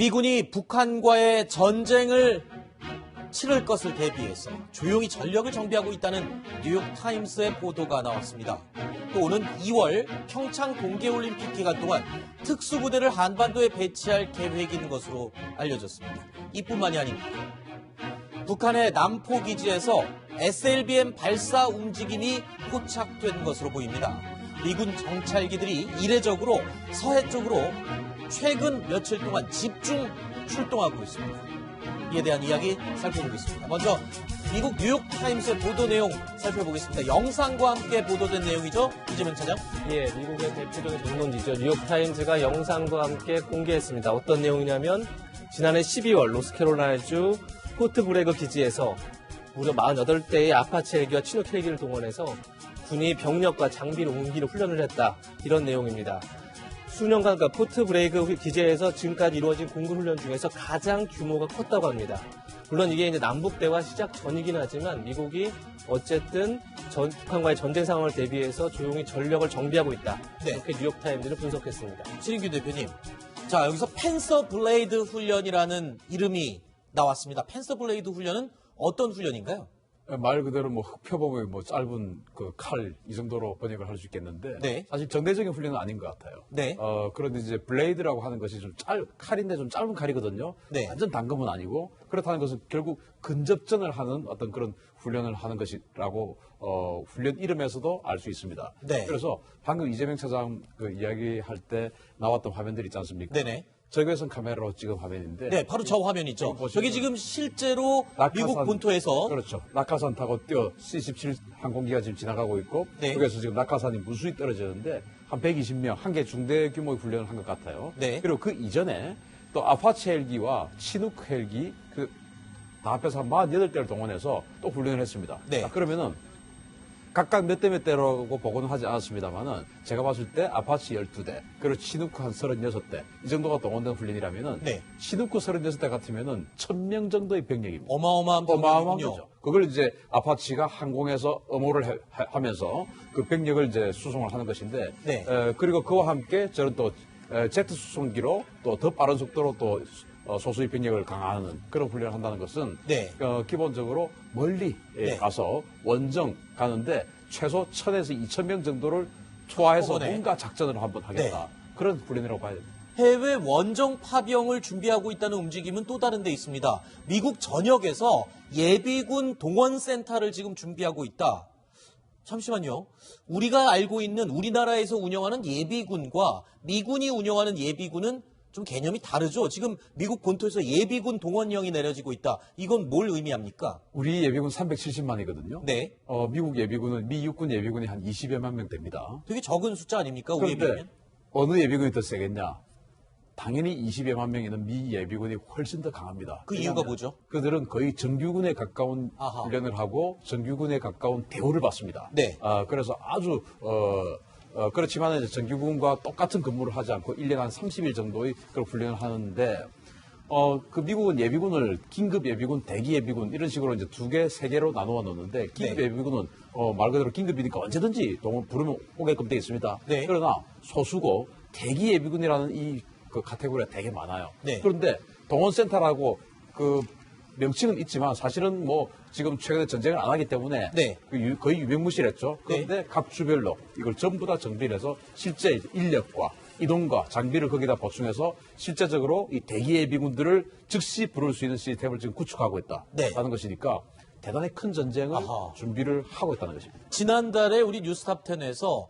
미군이 북한과의 전쟁을 치를 것을 대비해서 조용히 전력을 정비하고 있다는 뉴욕타임스의 보도가 나왔습니다. 또 오는 2월 평창 동계올림픽 기간 동안 특수부대를 한반도에 배치할 계획인 것으로 알려졌습니다. 이뿐만이 아닙니다. 북한의 남포 기지에서 SLBM 발사 움직임이 포착된 것으로 보입니다. 미군 정찰기들이 이례적으로 서해 쪽으로 최근 며칠 동안 집중 출동하고 있습니다. 이에 대한 이야기 살펴보겠습니다. 먼저 미국 뉴욕타임스의 보도 내용 살펴보겠습니다. 영상과 함께 보도된 내용이죠. 이재명 차장. 예, 미국의 대표적인 종론지죠. 뉴욕타임즈가 영상과 함께 공개했습니다. 어떤 내용이냐면 지난해 12월 노스캐롤라이나주 포트 브레그 기지에서 무려 48대의 아파치 헬기와 치노 헬기를 동원해서 군이 병력과 장비를 옮기는 훈련을 했다. 이런 내용입니다. 수년간 그 포트 브레이크 기지에서 지금까지 이루어진 공군 훈련 중에서 가장 규모가 컸다고 합니다. 물론 이게 이제 남북 대화 시작 전이긴 하지만 미국이 어쨌든 전, 북한과의 전쟁 상황을 대비해서 조용히 전력을 정비하고 있다. 네. 이렇게 뉴욕 타임즈는 분석했습니다. 신인규 대표님. 자, 여기서 펜서 블레이드 훈련이라는 이름이 나왔습니다. 펜서 블레이드 훈련은 어떤 훈련인가요? 말 그대로 뭐 흑표범의 뭐 짧은 그 칼 이 정도로 번역을 할 수 있겠는데 네. 사실 정례적인 훈련은 아닌 것 같아요. 네. 어 그런데 이제 블레이드라고 하는 것이 좀 짧 칼인데 좀 짧은 칼이거든요. 네. 완전 단검은 아니고 그렇다는 것은 결국 근접전을 하는 어떤 그런 훈련을 하는 것이라고 어 훈련 이름에서도 알 수 있습니다. 네. 그래서 방금 이재명 차장 그 이야기할 때 나왔던 화면들 있지 않습니까? 네네. 저기에선 카메라로 찍은 화면인데 네, 바로 저 화면 있죠. 여기 지금 실제로 낙하산- 미국 본토에서 그렇죠. 낙하산 타고 뛰어 C-17 항공기가 지금 지나가고 있고 네. 여기서 지금 낙하산이 무수히 떨어지는데 한 120명 한 개 중대 규모의 훈련을 한 것 같아요. 네. 그리고 그 이전에 또 아파치 헬기와 치누크 헬기 그 앞에서 한 48대를 동원해서 또 훈련을 했습니다. 네. 자, 그러면은 각각 몇 대 몇 대라고 보고는 하지 않았습니다만은 제가 봤을 때 아파치 12대 그리고 치누크 한 36대 이 정도가 동원된 훈련이라면은 네. 치누크 36대 같으면은 1000명 정도의 병력입니다. 어마어마한 어마어마한. 거죠. 그걸 이제 아파치가 항공에서 엄호를 해- 하- 하면서 그 병력을 이제 수송을 하는 것인데, 네. 에, 그리고 그와 함께 저는 또 에, 제트 수송기로 또 더 빠른 속도로 또 어, 소수의 병력을 강화하는 그런 훈련을 한다는 것은 네. 어, 기본적으로 멀리 예, 네. 가서 원정 가는데 최소 1000에서 2000명 정도를 투하해서 한번에. 뭔가 작전을 한번 하겠다. 그런 훈련이라고 봐야 됩니다. 해외 원정 파병을 준비하고 있다는 움직임은 또 다른 데 있습니다. 미국 전역에서 예비군 동원센터를 지금 준비하고 있다. 잠시만요. 우리가 알고 있는 우리나라에서 운영하는 예비군과 미군이 운영하는 예비군은 좀 개념이 다르죠. 지금 미국 본토에서 예비군 동원령이 내려지고 있다. 이건 뭘 의미합니까? 우리 예비군 370만이거든요. 네. 어, 미국 예비군은 미 육군 예비군이 한 20여만 명 됩니다. 되게 적은 숫자 아닙니까? 그런데 비하면? 어느 예비군이 더 세겠냐? 당연히 20여만 명이는 미 예비군이 훨씬 더 강합니다. 그 이유가 뭐죠? 그들은 거의 정규군에 가까운 아하. 훈련을 하고 정규군에 가까운 대우를 받습니다. 네. 아, 그래서 아주 어, 어, 그렇지만 이제 정규군과 똑같은 근무를 하지 않고 1년 한 30일 정도의 그런 훈련을 하는데 어, 그 미국은 예비군을 긴급 예비군, 대기 예비군 이런 식으로 이제 두 개, 세 개로 나누어 놓는데 긴급 네. 예비군은 어, 말 그대로 긴급이니까 언제든지 동원 부르면 오게끔 되어 있습니다. 네. 그러나 소수고 대기 예비군이라는 이 그 카테고리가 되게 많아요. 네. 그런데 동원센터라고 그 명칭은 있지만 사실은 뭐 지금 최근에 전쟁을 안 하기 때문에 네. 그 유- 거의 유명무실했죠. 그런데 각 주별로 이걸 전부 다 정비를 해서 실제 인력과 이동과 장비를 거기다 보충해서 실제적으로 이 대기 예비군들을 즉시 부를 수 있는 시스템을 지금 구축하고 있다라는 네. 것이니까 대단히 큰 전쟁을 아하. 준비를 하고 있다는 것입니다. 지난달에 우리 뉴스탑10에서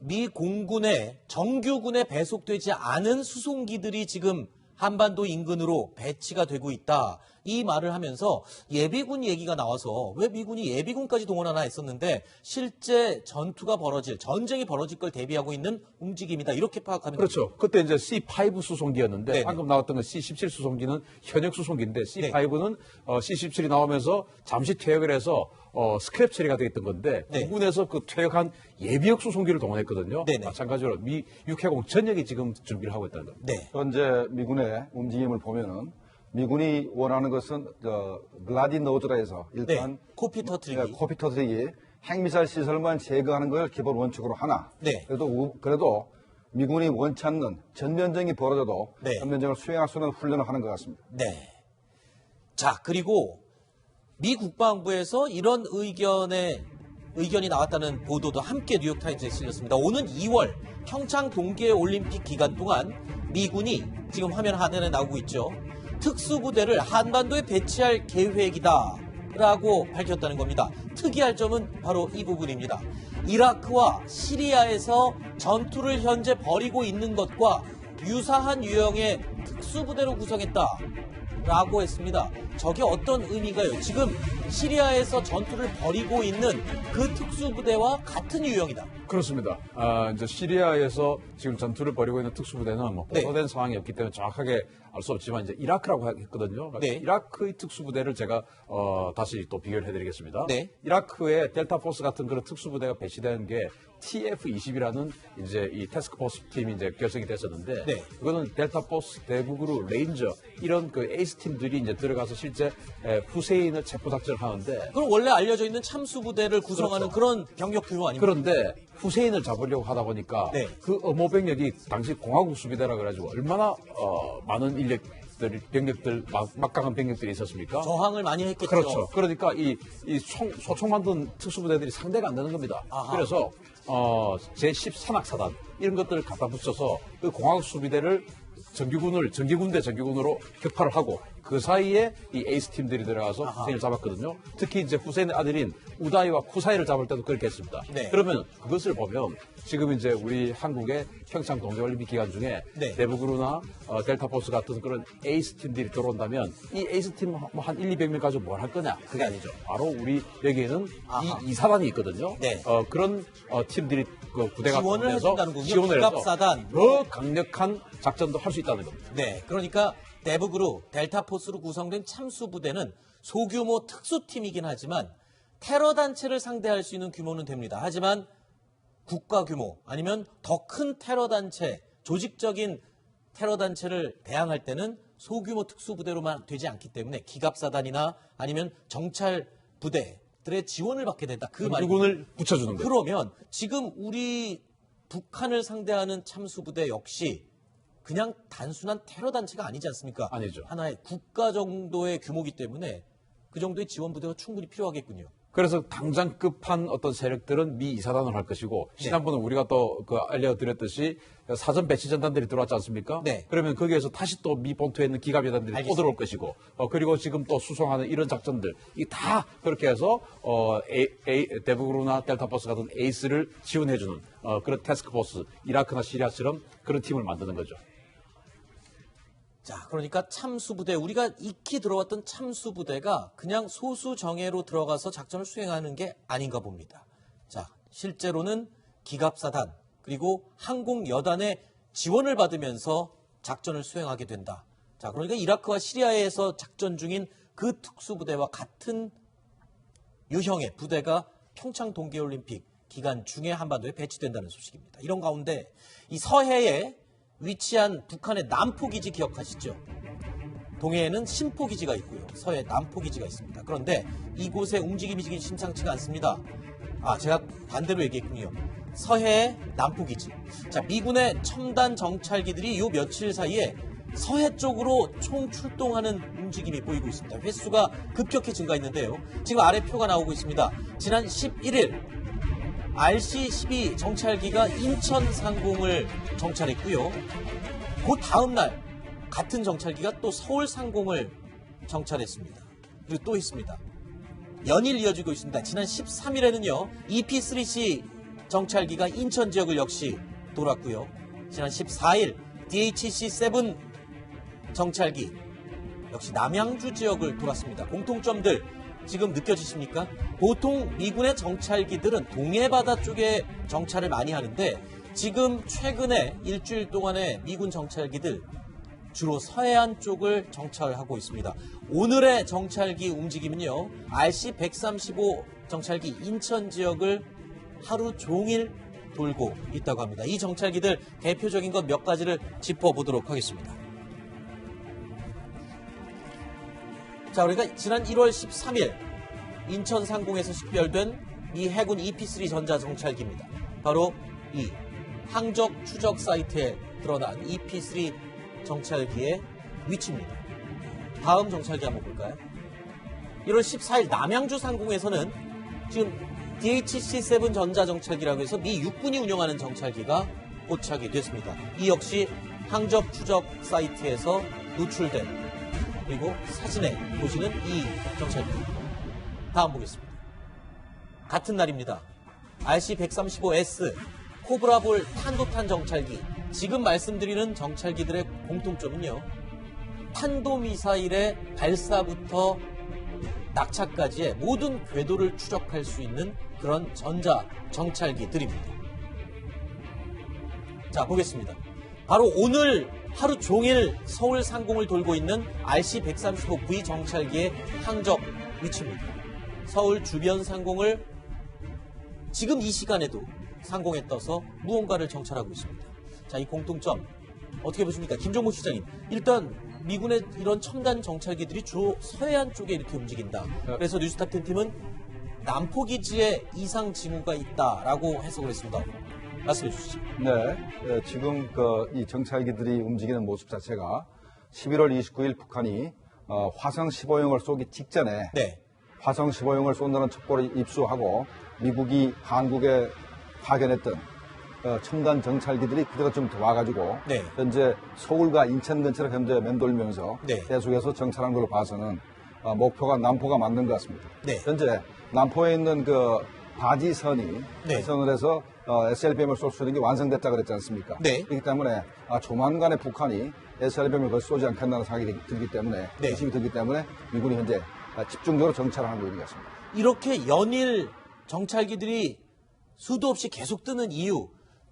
미 공군의 정규군에 배속되지 않은 수송기들이 지금 한반도 인근으로 배치가 되고 있다. 이 말을 하면서 예비군 얘기가 나와서 왜 미군이 예비군까지 동원하나 했었는데 실제 전투가 벌어질, 전쟁이 벌어질 걸 대비하고 있는 움직임이다. 이렇게 파악하면 그렇죠. 그때 이제 C5 수송기였는데 네네. 방금 나왔던 건 C17 수송기는 현역 수송기인데 C5는 어, C17이 나오면서 잠시 퇴역을 해서 어, 스크랩 처리가 되었던 건데 네. 공군에서 그 퇴역한 예비역 수송기를 동원했거든요. 네네. 마찬가지로 미 육해공 전역이 지금 준비를 하고 있다는 겁니다. 네. 현재 미군의 움직임을 보면은 미군이 원하는 것은 저 블라디노즈라에서 네. 일단 코피 터트리기. 코피 터트리기 핵미사일 시설만 제거하는 걸 기본 원칙으로 하나. 네. 그래도 우- 그래도 미군이 원치 않는 전면전이 벌어져도 네. 전면전을 수행할 수 있는 훈련을 하는 것 같습니다. 네. 자, 그리고 미 국방부에서 이런 의견에 의견이 나왔다는 보도도 함께 뉴욕타임즈에 실렸습니다. 오는 2월 평창 동계 올림픽 기간 동안 미군이 지금 화면 하단에 나오고 있죠. 특수부대를 한반도에 배치할 계획이다. 라고 밝혔다는 겁니다. 특이할 점은 바로 이 부분입니다. 이라크와 시리아에서 전투를 현재 벌이고 있는 것과 유사한 유형의 특수부대로 구성했다. 라고 했습니다. 저게 어떤 의미가요? 지금 시리아에서 전투를 벌이고 있는 그 특수부대와 같은 유형이다. 그렇습니다. 아, 이제 시리아에서 지금 전투를 벌이고 있는 특수부대는 뭐 네. 보도된 상황이 없기 때문에 정확하게 알 수 없지만 이제 이라크라고 했거든요. 그러니까 네. 이라크의 특수부대를 제가 어, 다시 또 비교를 해드리겠습니다. 네. 이라크에 델타 포스 같은 그런 특수부대가 배치되는 게 TF-20이라는 이제 이 테스크포스 팀이 이제 결성이 됐었는데 네. 그거는 델타 포스 대북으로 레인저 이런 그 에이스 팀들이 이제 들어가서 실제 에, 후세인을 체포 작전을 하는데 그럼 원래 알려져 있는 참수부대를 구성하는 그런 병력 규모 아닙니까? 그런데 후세인을 잡으려고 하다 보니까 네. 그 어모 병력이 당시 공화국 수비대라 그래가지고 얼마나 어, 많은 인력들 병력들 막, 막강한 병력들이 있었습니까? 저항을 많이 했겠죠. 그렇죠. 그러니까 이, 이 총, 소총 만든 특수부대들이 상대가 안 되는 겁니다. 아하. 그래서 어, 제13학 사단 이런 것들을 갖다 붙여서 그 공화국 수비대를 정규군을 정규군 대 정규군으로 격파를 하고 그 사이에 이 에이스 팀들이 들어가서 후세인을 잡았거든요. 특히 이제 후세인의 아들인 우다이와 쿠사이를 잡을 때도 그렇게 했습니다. 네. 그러면 그것을 보면 지금 이제 우리 한국의 평창 동계올림픽 기간 중에 네. 대북으로나 어, 델타포스 같은 그런 에이스 팀들이 들어온다면 이 에이스 팀 한 1, 200명 가지고 뭘 할 거냐? 그게 아니죠. 바로 우리 여기에는 아하. 이 이사단이 있거든요. 네. 어, 그런 어, 팀들이 그 부대가 지원을 해준다는군요. 지원을 해서 기갑사단. 더 강력한 작전도 할 수 있다는 겁니다. 네, 그러니까 대북으로 델타포스로 구성된 참수 부대는 소규모 특수팀이긴 하지만 테러 단체를 상대할 수 있는 규모는 됩니다. 하지만 국가 규모 아니면 더 큰 테러 단체, 조직적인 테러 단체를 대항할 때는 소규모 특수부대로만 되지 않기 때문에 기갑사단이나 아니면 정찰 부대들의 지원을 받게 된다. 그. 미군을 붙여주는 거예요. 그러면 지금 우리 북한을 상대하는 참수부대 역시 그냥 단순한 테러 단체가 아니지 않습니까? 아니죠. 하나의 국가 정도의 규모이기 때문에 그 정도의 지원 부대가 충분히 필요하겠군요. 그래서 당장 급한 어떤 세력들은 미 이사단을 할 것이고 네. 지난번에 우리가 또 그 알려드렸듯이 사전 배치 전단들이 들어왔지 않습니까? 네. 그러면 거기에서 다시 또 미 본토에 있는 기갑 여단들이 또 알겠습니다. 들어올 것이고 어, 그리고 지금 또 수송하는 이런 작전들 이 다 그렇게 해서 어, 에이, 에이, 대북으로나 델타포스 같은 에이스를 지원해주는 어, 그런 테스크포스 이라크나 시리아처럼 그런 팀을 만드는 거죠. 자, 그러니까 참수부대, 우리가 익히 들어왔던 참수부대가 그냥 소수 정예로 들어가서 작전을 수행하는 게 아닌가 봅니다. 자, 실제로는 기갑사단, 그리고 항공여단의 지원을 받으면서 작전을 수행하게 된다. 자, 그러니까 이라크와 시리아에서 작전 중인 그 특수부대와 같은 유형의 부대가 평창 동계올림픽 기간 중에 한반도에 배치된다는 소식입니다. 이런 가운데 이 서해에 위치한 북한의 남포기지 기억하시죠? 동해에는 신포기지가 있고요. 서해 남포기지가 있습니다. 그런데 이곳의 움직임이 지금 심상치가 않습니다. 아, 제가 반대로 얘기했군요. 서해 남포기지. 자, 미군의 첨단 정찰기들이 요 며칠 사이에 서해 쪽으로 총 출동하는 움직임이 보이고 있습니다. 횟수가 급격히 증가했는데요. 지금 아래 표가 나오고 있습니다. 지난 11일 RC-12 정찰기가 인천 상공을 정찰했고요. 그 다음 날 같은 정찰기가 또 서울 상공을 정찰했습니다. 그리고 또 있습니다. 연일 이어지고 있습니다. 지난 13일에는요, EP3C 정찰기가 인천 지역을 역시 돌았고요. 지난 14일 DHC-7 정찰기 역시 남양주 지역을 돌았습니다. 공통점들 지금 느껴지십니까? 보통 미군의 정찰기들은 동해바다 쪽에 정찰을 많이 하는데 지금 최근에 일주일 동안의 미군 정찰기들 주로 서해안 쪽을 정찰하고 있습니다. 오늘의 정찰기 움직임은요, RC-135 정찰기 인천 지역을 하루 종일 돌고 있다고 합니다. 이 정찰기들 대표적인 것 몇 가지를 짚어보도록 하겠습니다. 자, 우리가 지난 1월 13일 인천 상공에서 식별된 미 해군 EP3 전자 정찰기입니다. 바로 이 항적 추적 사이트에 드러난 EP3 정찰기의 위치입니다. 다음 정찰기 한번 볼까요? 1월 14일 남양주 상공에서는 지금 DHC-7 전자 정찰기라고 해서 미 육군이 운영하는 정찰기가 포착이 됐습니다. 이 역시 항적 추적 사이트에서 노출된 그리고 사진에 보시는 이 정찰기. 다음 보겠습니다. 같은 날입니다. RC-135S 코브라볼 탄도탄 정찰기. 지금 말씀드리는 정찰기들의 공통점은요. 탄도미사일의 발사부터 낙차까지의 모든 궤도를 추적할 수 있는 그런 전자 정찰기들입니다. 자, 보겠습니다. 바로 오늘 하루 종일 서울 상공을 돌고 있는 RC-135V 정찰기의 항적 위치입니다. 서울 주변 상공을 지금 이 시간에도 상공에 떠서 무언가를 정찰하고 있습니다. 자, 이 공통점 어떻게 보십니까? 김종국 시장님. 일단 미군의 이런 첨단 정찰기들이 주로 서해안 쪽에 이렇게 움직인다. 그래서 뉴스탑10 팀은 남포 기지에 이상 징후가 있다라고 해석을 했습니다. 말씀해 주시죠. 네, 예, 지금 그 이 정찰기들이 움직이는 모습 자체가 11월 29일 북한이 어, 화성 15형을 쏘기 직전에 네. 화성 15형을 쏜다는 첩보를 입수하고 미국이 한국에 파견했던 어, 첨단 정찰기들이 그대로 좀 와가지고 네. 현재 서울과 인천 근처를 현재 맴돌면서 네. 계속해서 정찰한 걸로 봐서는 어, 목표가 남포가 맞는 것 같습니다. 네. 현재 남포에 있는 그 바지선이 네. 해선을 해서 어, SLBM을 쏠 수 있는 게 완성됐다 그랬지 않습니까? 네. 그렇기 때문에 아, 조만간에 북한이 SLBM을 거의 쏘지 않겠다는 생각이 들기 때문에 네. 의심이 들기 때문에 미군이 현재 아, 집중적으로 정찰을 하고 있는 것 같습니다. 이렇게 연일 정찰기들이 수도 없이 계속 뜨는 이유,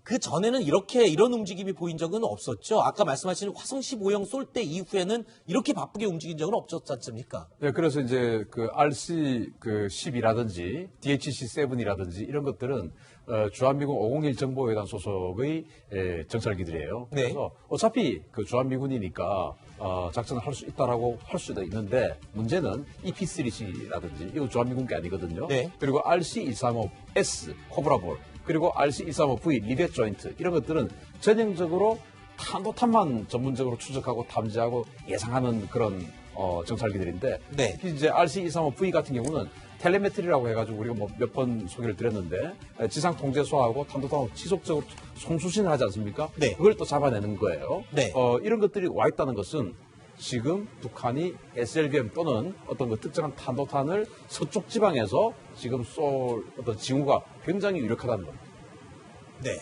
그 전에는 이렇게 이런 움직임이 보인 적은 없었죠. 아까 말씀하신 화성 15형 쏠 때 이후에는 이렇게 바쁘게 움직인 적은 없었지 않습니까? 네, 그래서 이제 그 RC 그 10이라든지 DHC 7이라든지 이런 것들은 어, 주한미군 501 정보회단 소속의 에, 정찰기들이에요. 네. 그래서 어차피 그 주한미군이니까 어, 작전을 할 수 있다라고 할 수도 있는데 문제는 E EP3C라든지 이거 주한미군 게 아니거든요. 네. 그리고 RC135S 코브라볼 그리고 RC135V 리벳 조인트 이런 것들은 전형적으로 탄도탄만 전문적으로 추적하고 탐지하고 예상하는 그런 어, 정찰기들인데 네. 특히 이제 RC235V 같은 경우는 텔레메트리라고 해가지고 우리가 뭐 몇 번 소개를 드렸는데 에, 지상 통제 소하고 탄도탄하고 지속적으로 송수신을 하지 않습니까? 네. 그걸 또 잡아내는 거예요. 네. 어, 이런 것들이 와 있다는 것은 지금 북한이 SLBM 또는 어떤 그 특정한 탄도탄을 서쪽 지방에서 지금 쏠 어떤 징후가 굉장히 유력하다는 겁니다. 네.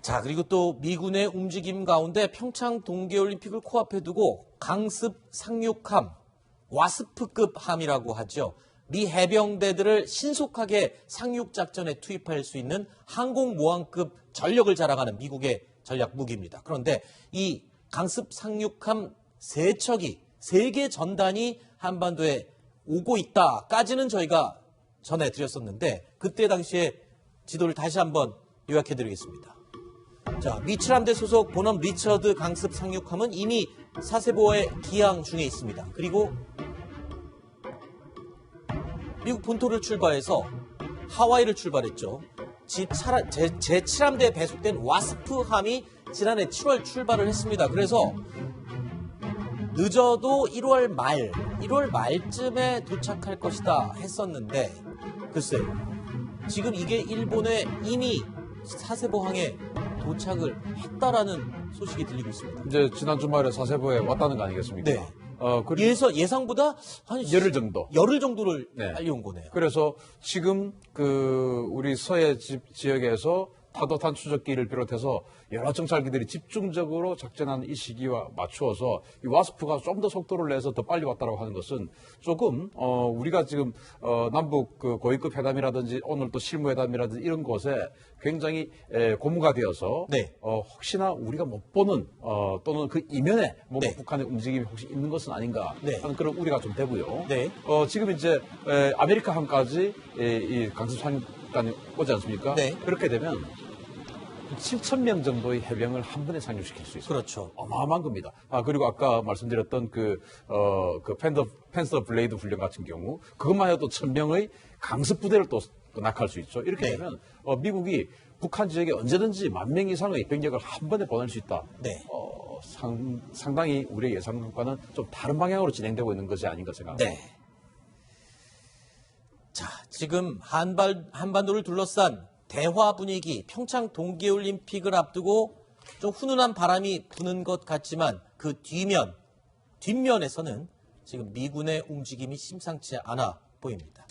자, 그리고 또 미군의 움직임 가운데 평창 동계올림픽을 코앞에 두고 강습 상륙함, 와스프급 함이라고 하죠. 미 해병대들을 신속하게 상륙 작전에 투입할 수 있는 항공모함급 전력을 자랑하는 미국의 전략 무기입니다. 그런데 이 강습 상륙함 세 척이 세개 전단이 한반도에 오고 있다까지는 저희가 전해드렸었는데 그때 당시에 지도를 다시 한번 요약해 드리겠습니다. 자, 미칠함대 소속 본엄 리처드 강습 상륙함은 이미 사세보에 기항 중에 있습니다. 그리고 미국 본토를 출발해서 하와이를 출발했죠. 지 차라- 제, 제7함대에 배속된 와스프함이 지난해 7월 출발을 했습니다. 그래서 늦어도 1월 말, 1월 말쯤에 도착할 것이다 했었는데 글쎄 지금 이게 일본에 이미 사세보항에 도착을 했다라는 소식이 들리고 있습니다. 이제 지난 주말에 사세보에 왔다는 거 아니겠습니까? 네. 어, 그리고 예서, 예상보다 한 열흘 정도. 열흘 정도를 네. 빨리 온 거네요. 그래서 지금 그 우리 서해 지, 지역에서 타도탄 추적기를 비롯해서 여러 정찰기들이 집중적으로 작전하는 이 시기와 맞추어서 이 와스프가 좀 더 속도를 내서 더 빨리 왔다고 하는 것은 조금 어 우리가 지금 어 남북 그 고위급 회담이라든지 오늘 또 실무회담이라든지 이런 곳에 굉장히 에, 고무가 되어서 네. 어 혹시나 우리가 못 보는 어 또는 그 이면에 뭔가 네. 북한의 움직임이 혹시 있는 것은 아닌가 네. 하는 그런 우려가 좀 되고요. 네. 어, 지금 이제 에, 아메리카 함까지 에, 이 강습 상륙단이 오지 않습니까? 네. 그렇게 되면 7천 명 정도의 해병을 한 번에 상륙시킬 수 있어요. 그렇죠. 어마어마한 겁니다. 아, 그리고 아까 말씀드렸던 그, 어, 그 펜더, 펜서 블레이드 훈련 같은 경우, 그것만 해도 천 명의 강습 부대를 또 낙할 수 있죠. 이렇게 네. 되면, 어, 미국이 북한 지역에 언제든지 만 명 이상의 병력을 한 번에 보낼 수 있다. 네. 어, 상, 상당히 우리의 예상과는 좀 다른 방향으로 진행되고 있는 것이 아닌가 생각합니다. 네. 자, 지금 한발, 한반도를 둘러싼 대화 분위기, 평창 동계올림픽을 앞두고 좀 훈훈한 바람이 부는 것 같지만 그 뒤면, 뒷면에서는 지금 미군의 움직임이 심상치 않아 보입니다.